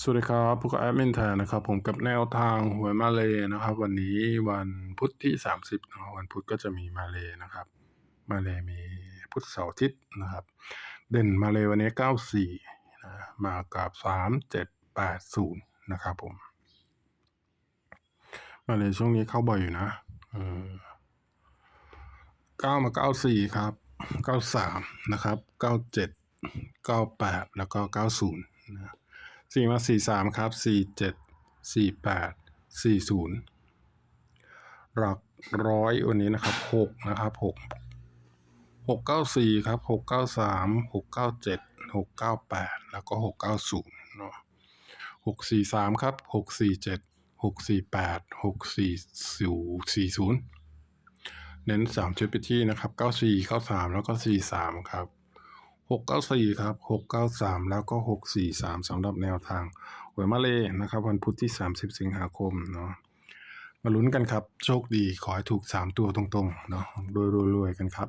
สวัสดีครับพวกแอดมินแทนนะครับ ผมกับแนวทางหวยมาเลยนะครับ วันนี้วันพุธที่ 30นะครับวันพุธก็จะมีมาเลยนะครับ มาเลยมีพุธเสาร์อาทิตย์นะครับ เด่นมาเลยวันนี้ 94นะมากับ 3780 นะครับผม มาเลยช่วงนี้เข้าบ่อยอยู่นะเออ9มา 94 ครับ 93 นะครับ 97 98 แล้วก็ 90 นะ สี่มาสี่สามครับสี่เจ็ดสี่แปดสี่ศูนย์หลักร้อยวันนี้นะครับหกนะครับหกหกเก้าสี่ครับหกเก้าสามหกเก้าเจ็ดหกเก้าแปดแล้วก็หกเก้าศูนย์เนาะหกสี่สามครับหกสี่เจ็ดหกสี่แปดหกสี่ศูนย์สี่ศูนย์เน้นสามชุดไปที่นะครับเก้าสี่เก้าสามแล้วก็สี่สามครับ หกเก้าสี่ครับหกเก้าสามแล้วก็หกสี่สามสำหรับแนวทางหวยมาเลยนะครับ วันพุธที่สามสิบสิงหาคมเนาะมาลุ้นกันครับ โชคดีขอให้ถูกสามตัวตรงๆเนาะโดยรวยๆกันครับ